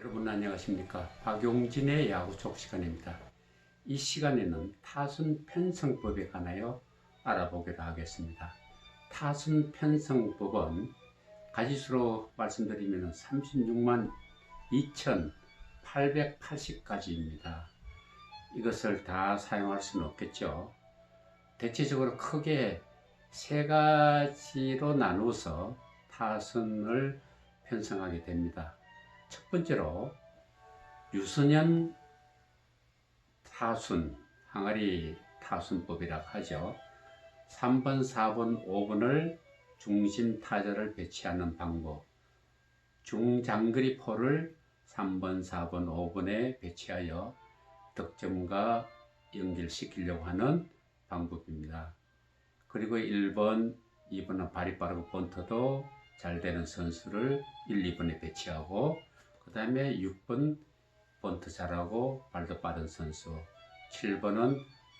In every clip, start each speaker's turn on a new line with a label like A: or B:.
A: 여러분 안녕하십니까? 박용진의 야구 촉 시간입니다. 이 시간에는 타순 편성법에 관하여 알아보기로 하겠습니다. 타순 편성법은 가지수로 말씀드리면 36만 2,880가지입니다. 이것을 다 사용할 수는 없겠죠. 대체적으로 크게 세 가지로 나누어서 타순을 편성하게 됩니다 첫 번째로 유선연 타순, 항아리 타순법이라고 하죠. 3번, 4번, 5번을 중심 타자를 배치하는 방법. 중장거리 포를 3번, 4번, 5번에 배치하여 득점과 연결시키려고 하는 방법입니다. 그리고 1번, 2번은 발이 빠르고 번터도 잘 되는 선수를 1, 2번에 배치하고 그 다음에 6번 번트 잘하고 발도 빠른 선수 7번은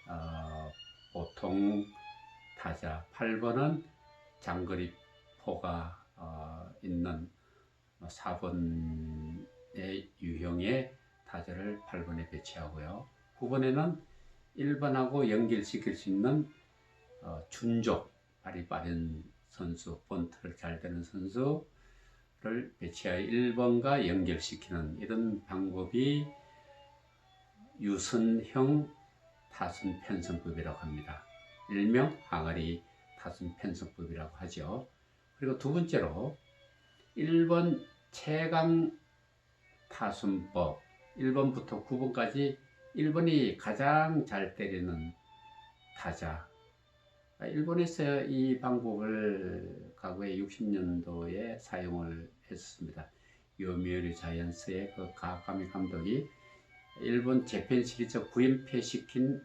A: 어, 보통 타자 8번은 장거리 포가 어, 있는 4번의 유형의 타자를 8번에 배치하고요. 9번에는 1번하고 연결시킬 수 있는 어, 준족 발이 빠른 선수 번트를 잘 되는 선수 를 배치하여 1번과 연결시키는 이런 방법이 유선형 타순 편성법이라고 합니다. 일명 항아리 타순 편성법이라고 하죠. 그리고 두 번째로 1번 최강 타순법 1번부터 9번까지 1번이 가장 잘 때리는 타자 아, 일본에서 이 방법을 과거에 60년도에 사용을 했습니다. 요미우리 자이언스의 그 가가미 감독이 일본 재팬 시리즈 9연패 시킨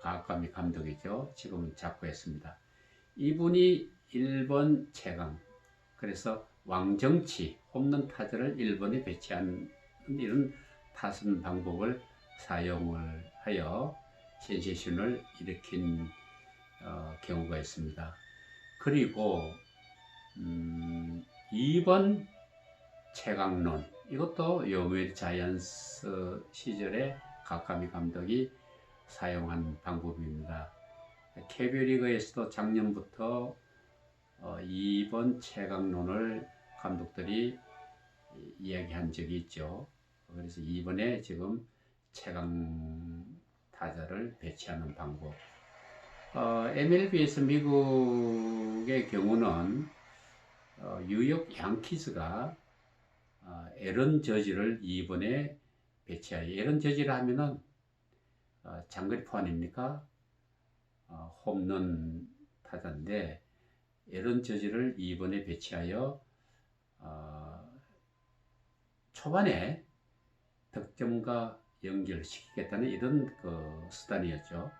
A: 가가미 감독이죠. 지금은 작고했습니다. 이분이 일본 최강 그래서 왕정치 홈런 타자를 일본에 배치하는 이런 타선 방법을 사용을 하여 센세션을 일으킨 어, 경우가 있습니다. 그리고 음, 2번 최강론 이것도 요멜 자이언스 시절에 가카미 감독이 사용한 방법입니다. KB리그에서도 작년부터 어, 2번 최강론을 감독들이 이야기한 적이 있죠. 그래서 2번에 지금 최강 타자를 배치하는 방법 어, MLB에서 미국의 경우는 어, 뉴욕 양키즈가 어, 에런 저지를 2번에 배치하여 에런 저지를 하면은 어, 장거리 포 아닙니까? 어, 홈런 타자인데 에런 저지를 2번에 배치하여 어, 초반에 득점과 연결시키겠다는 이런 그 수단이었죠.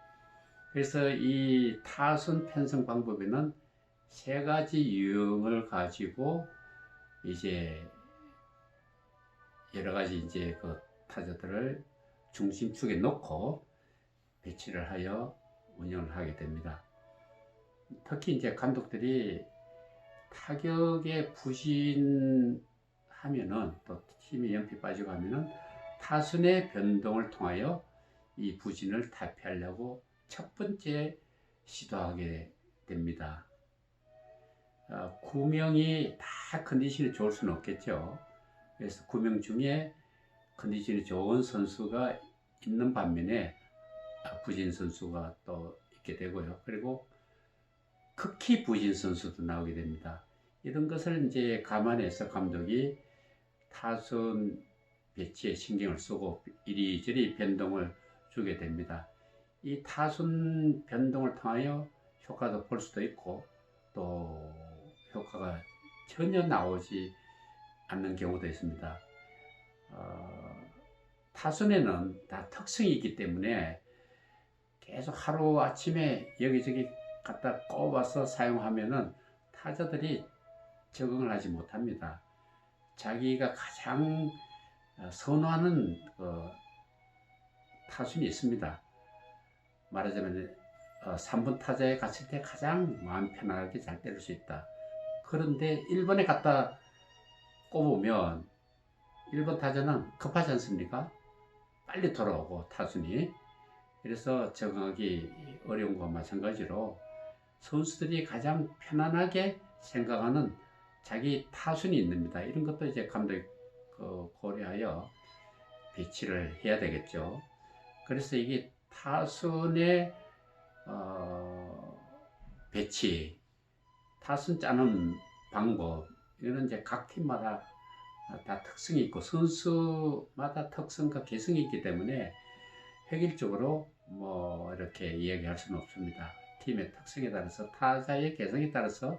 A: 그래서 이 타선 편성 방법에는 세 가지 유형을 가지고 이제 여러 가지 이제 그 타자들을 중심축에 놓고 배치를 하여 운영을 하게 됩니다. 특히 이제 감독들이 타격에 부진하면은 또 팀이 연필 빠지고 하면은 타순의 변동을 통하여 이 부진을 탈피하려고 첫 번째 시도하게 됩니다. 어, 구명이 다 컨디션이 좋을 수는 없겠죠. 그래서 구명 중에 컨디션이 좋은 선수가 있는 반면에 부진 선수가 또 있게 되고요. 그리고 극히 부진 선수도 나오게 됩니다. 이런 것을 이제 감안해서 감독이 타선 배치에 신경을 쓰고 이리저리 변동을 주게 됩니다. 이 타순 변동을 통하여 효과도 볼 수도 있고 또 효과가 전혀 나오지 않는 경우도 있습니다. 어, 타순에는 다 특성이 있기 때문에 계속 하루 아침에 여기저기 갖다 꼽아서 사용하면은 타자들이 적응을 하지 못합니다. 자기가 가장 선호하는 그 타순이 있습니다. 말하자면 어, 3번 타자에 갔을 때 가장 마음 편하게 잘 때릴 수 있다. 그런데 1번에 갖다 꼽으면 일본 타자는 급하지 않습니까? 빨리 돌아오고 타순이 그래서 적응하기 어려운 것과 마찬가지로 선수들이 가장 편안하게 생각하는 자기 타순이 있습니다. 이런 것도 이제 감독이 그 고려하여 배치를 해야 되겠죠. 그래서 이게 타순의 어, 배치, 타순 짜는 방법 이거는 이제 각 팀마다 다 특성이 있고 선수마다 특성과 개성이 있기 때문에 획일적으로 뭐 이렇게 이야기할 수는 없습니다. 팀의 특성에 따라서 타자의 개성에 따라서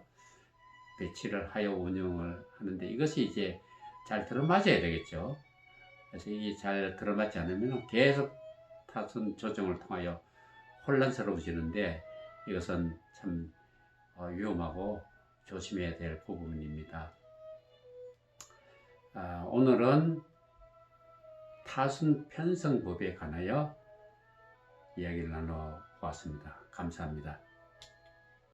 A: 배치를 하여 운영을 하는데 이것이 이제 잘 들어맞아야 되겠죠. 그래서 이게 잘 들어맞지 않으면 계속 타선 조정을 통하여 혼란스러워지는데 이것은 참 어, 위험하고 조심해야 될 부분입니다. 아, 오늘은 타순 편성법에 관하여 이야기를 나눠 보았습니다. 감사합니다.